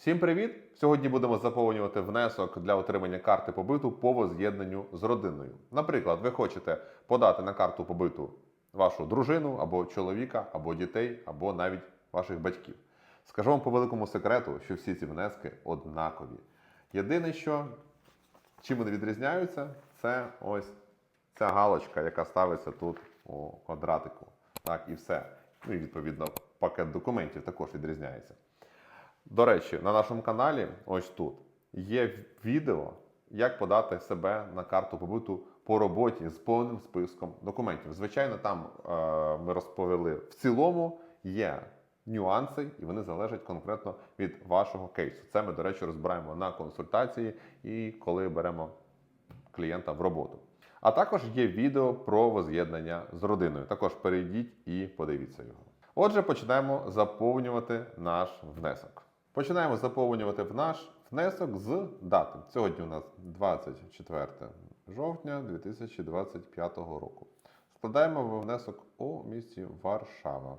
Всім привіт! Сьогодні будемо заповнювати внесок для отримання карти побиту по воз'єднанню з родиною. Наприклад, ви хочете подати на карту побиту вашу дружину або чоловіка, або дітей, або навіть ваших батьків. Скажу вам по великому секрету, що всі ці внески однакові. Єдине, що чим вони відрізняються, це ось ця галочка, яка ставиться тут у квадратику. Так, і все. Ну і відповідно пакет документів також відрізняється. До речі, на нашому каналі, ось тут, є відео, як подати себе на карту побиту по роботі з повним списком документів. Звичайно, там е, ми розповіли в цілому є нюанси, і вони залежать конкретно від вашого кейсу. Це ми, до речі, розбираємо на консультації і коли беремо клієнта в роботу. А також є відео про воз'єднання з родиною. Також перейдіть і подивіться його. Отже, починаємо заповнювати наш внесок. Починаємо заповнювати в наш внесок з дати. Сьогодні у нас 24 жовтня 2025 року. Складаємо ви внесок у місті Варшава.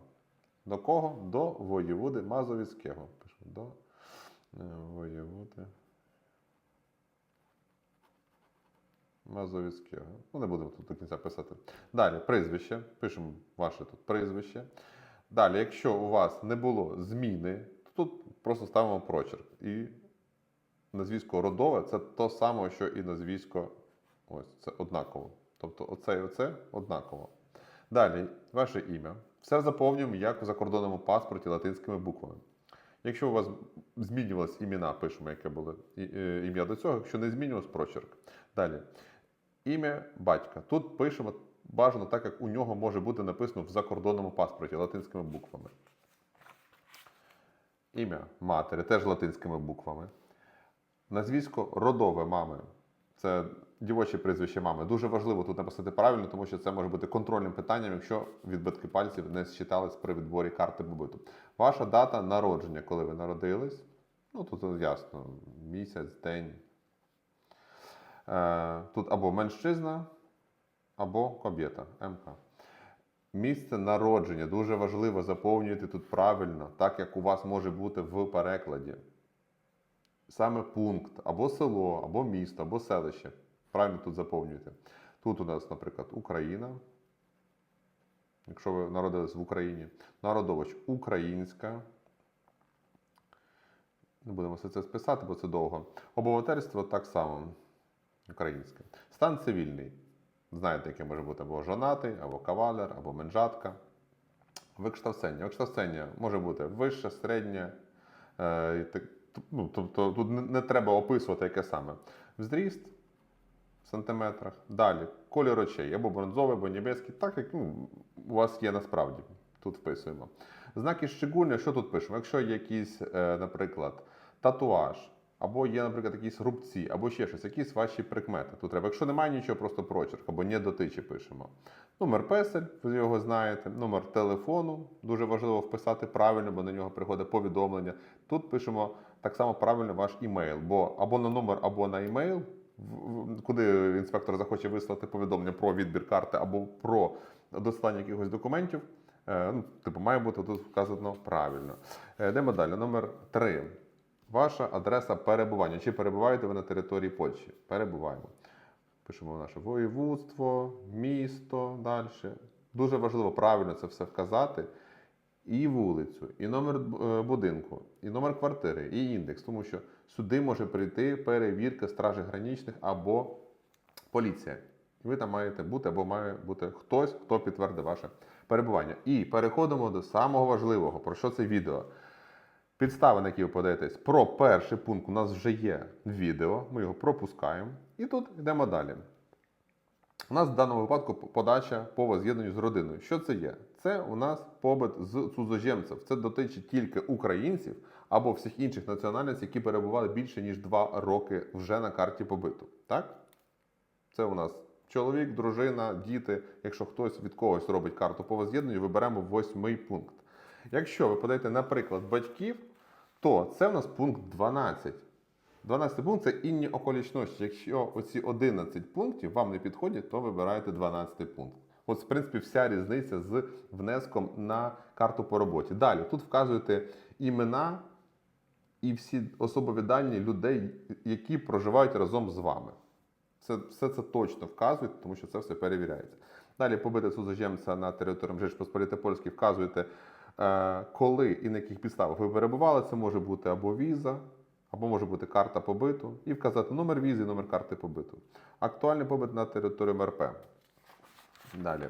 До кого? До воєводи Мазовіцького. Пишу до е, воєводи Мазовіцького. Ну, не будемо тут до кінця писати. Далі прізвище. Пишемо ваше тут прізвище. Далі, якщо у вас не було зміни, тут просто ставимо прочерк. І назвісько родове це то саме, що і назвісько ось це однаково. Тобто оце і оце однаково. Далі, ваше ім'я. Все заповнюємо як в закордонному паспорті латинськими буквами. Якщо у вас змінювалось імена, пишемо, яке було е, ім'я до цього, якщо не змінювалось, прочерк. Далі. Ім'я батька. Тут пишемо бажано так, як у нього може бути написано в закордонному паспорті латинськими буквами. Ім'я матері теж латинськими буквами. Назвісько родове мами. Це дівоче прізвище мами. Дуже важливо тут написати правильно, тому що це може бути контрольним питанням, якщо відбитки пальців не зчитались при відборі карти побиту. Ваша дата народження, коли ви народились. Ну, тут ясно, місяць, день. Е, Тут або меншчизна, або кобєта, МК. Місце народження дуже важливо заповнювати тут правильно, так як у вас може бути в перекладі. Саме пункт, або село, або місто, або селище. Правильно тут заповнюєте. Тут у нас, наприклад, Україна. Якщо ви народились в Україні, народович українська. Не будемо все це списати, бо це довго. Обивательство так само українське. Стан цивільний. Знаєте, яке може бути або жонатий, або кавалер, або менжатка. Викштавсення. Викштавсення може бути вище, середнє. Е, ну, тобто тут не, не треба описувати, яке саме. Взріст в сантиметрах. Далі колір очей або бронзовий, або небеський, так як ну, у вас є насправді. Тут вписуємо. Знаки щегульні, що тут пишемо? Якщо є якийсь, е, наприклад, татуаж, або є, наприклад, якісь рубці, або ще щось, якісь ваші прикмети. Тут треба. Якщо немає нічого, просто прочерк, або не дотичі пишемо. Номер песель, ви його знаєте, номер телефону. Дуже важливо вписати правильно, бо на нього приходить повідомлення. Тут пишемо так само правильно ваш імейл, бо або на номер, або на імейл, куди інспектор захоче вислати повідомлення про відбір карти або про дослання якихось документів. Е, Ну, типу, має бути тут вказано правильно. Е, Йдемо далі. Номер 3. Ваша адреса перебування. Чи перебуваєте ви на території Польщі? Перебуваємо. Пишемо наше воєводство, місто далі. Дуже важливо правильно це все вказати. І вулицю, і номер е, будинку, і номер квартири, і індекс, тому що сюди може прийти перевірка стражі граничних або поліція. І ви там маєте бути або має бути хтось, хто підтвердить ваше перебування. І переходимо до самого важливого, про що це відео. Підстави, на які ви подаєтесь. Про перший пункт у нас вже є відео, ми його пропускаємо. І тут йдемо далі. У нас в даному випадку подача по воз'єднанню з родиною. Що це є? Це у нас побит з цудзожемців. Це дотичить тільки українців або всіх інших національностей, які перебували більше ніж два роки вже на карті побиту. Так? Це у нас чоловік, дружина, діти. Якщо хтось від когось робить карту по воз'єднанню, виберемо восьмий пункт. Якщо ви подаєте, наприклад, батьків, то це у нас пункт 12. 12 пункт це інні околічності. Якщо оці 11 пунктів вам не підходять, то вибираєте 12 пункт. От, в принципі, вся різниця з внеском на карту по роботі. Далі тут вказуєте імена і всі особові дані людей, які проживають разом з вами. Це, все це точно вказуєте, тому що це все перевіряється. Далі побити цудземця на території Rzeczy Посполітої Польської вказуєте, коли і на яких підставах ви перебували. Це може бути або віза, або може бути карта побиту, і вказати номер візи, номер карти побиту. Актуальний побит на території МРП. Далі.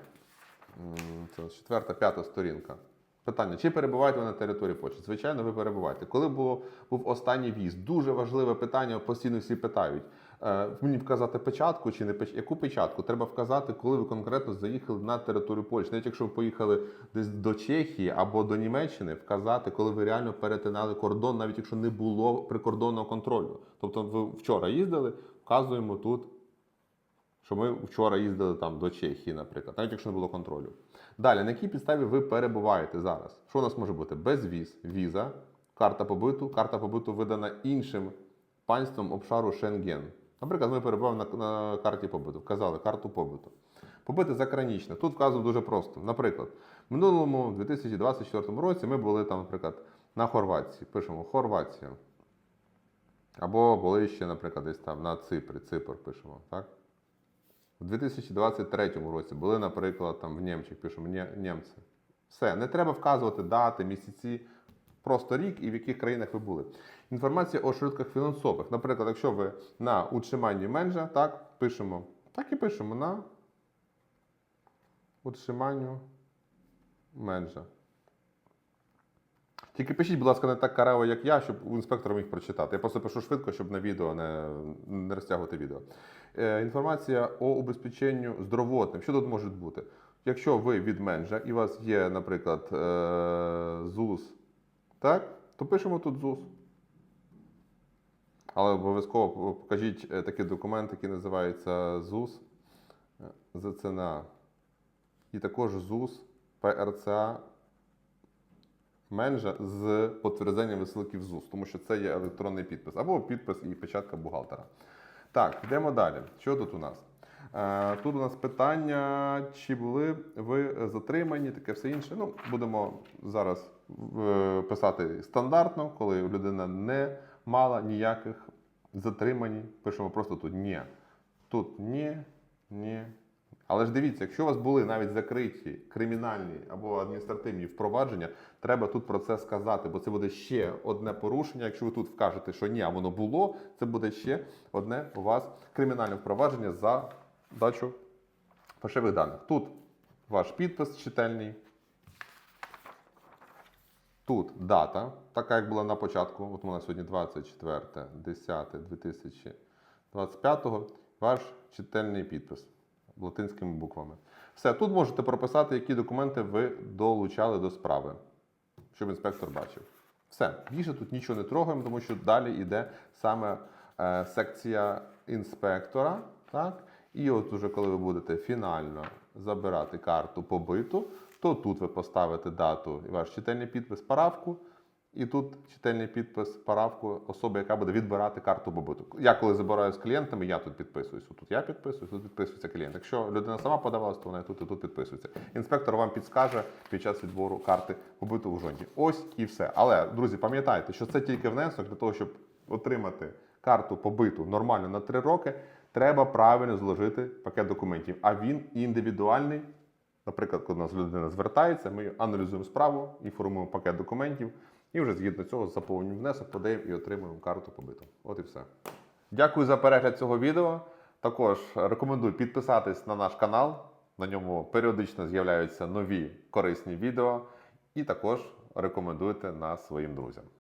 Це четверта, п'ята сторінка. Питання: чи перебуваєте ви на території Польщі? Звичайно, ви перебуваєте. Коли було, був останній віз? Дуже важливе питання, постійно всі питають. Е, мені вказати печатку чи не печ... Яку печатку? Треба вказати, коли ви конкретно заїхали на територію Польщі. Навіть якщо ви поїхали десь до Чехії або до Німеччини, вказати, коли ви реально перетинали кордон, навіть якщо не було прикордонного контролю. Тобто, ви вчора їздили, вказуємо тут що ми вчора їздили там до Чехії, наприклад, навіть якщо не було контролю. Далі, на якій підставі ви перебуваєте зараз? Що у нас може бути? Безвіз, віза, карта побиту, карта побиту видана іншим панством обшару Шенген. Наприклад, ми перебуваємо на, на карті побиту, вказали карту побиту. Побити загранічно. Тут вказано дуже просто. Наприклад, в минулому 2024 році ми були там, наприклад, на Хорватії. Пишемо Хорватія. Або були ще, наприклад, десь там на Ципрі, Ципр пишемо, так? У 2023 році були, наприклад, там в Німчик, пишемо німці. Все, не треба вказувати дати, місяці, просто рік і в яких країнах ви були. Інформація о швидках фінансових. Наприклад, якщо ви на утриманні менеджа, так, пишемо, так і пишемо на утриманню менеджа. Тільки пишіть, будь ласка, не так караво, як я, щоб інспектор міг прочитати. Я просто пишу швидко, щоб на відео не, не розтягувати відео. Е, інформація о убезпеченню здоровотним. Що тут може бути? Якщо ви від менеджа і у вас є, наприклад, е, ЗУС, так, то пишемо тут ЗУС. Але обов'язково покажіть е, такий документ, який називається ЗУС е, ЗЦНА. І також ЗУС ПРЦА менеджа з підтвердженням висилки в ЗУС, тому що це є електронний підпис або підпис і печатка бухгалтера. Так, йдемо далі. Що тут у нас? Е, Тут у нас питання, чи були ви затримані, таке все інше. Ну, будемо зараз е, писати стандартно, коли людина не мала ніяких затримань. Пишемо просто тут ні. Тут ні, ні. Але ж дивіться, якщо у вас були навіть закриті кримінальні або адміністративні впровадження, треба тут про це сказати, бо це буде ще одне порушення. Якщо ви тут вкажете, що ні, а воно було, це буде ще одне у вас кримінальне впровадження за дачу фальшивих даних. Тут ваш підпис чительний. Тут дата, така як була на початку. От у нас сьогодні 24, 10, 2025, ваш чительний підпис латинськими буквами. Все, тут можете прописати, які документи ви долучали до справи, щоб інспектор бачив. Все, більше тут нічого не трогаємо, тому що далі йде саме е, секція інспектора. Так? І от уже коли ви будете фінально забирати карту побиту, то тут ви поставите дату і ваш чительний підпис паравку. І тут чительний підпис паравку особи, яка буде відбирати карту побиту. Я коли забираю з клієнтами, я тут підписуюсь. Тут я підписуюсь, тут підписується клієнт. Якщо людина сама подавалась, то вона тут і тут підписується. Інспектор вам підскаже під час відбору карти побиту у жонді. Ось і все. Але, друзі, пам'ятайте, що це тільки внесок для того, щоб отримати карту побиту нормально на 3 роки. Треба правильно зложити пакет документів. А він індивідуальний. Наприклад, коли у нас людина звертається, ми аналізуємо справу, інформуємо пакет документів. І вже згідно цього заповнюємо внесок, подаємо і отримуємо карту побиту. От і все. Дякую за перегляд цього відео. Також рекомендую підписатись на наш канал. На ньому періодично з'являються нові корисні відео. І також рекомендуйте нас своїм друзям.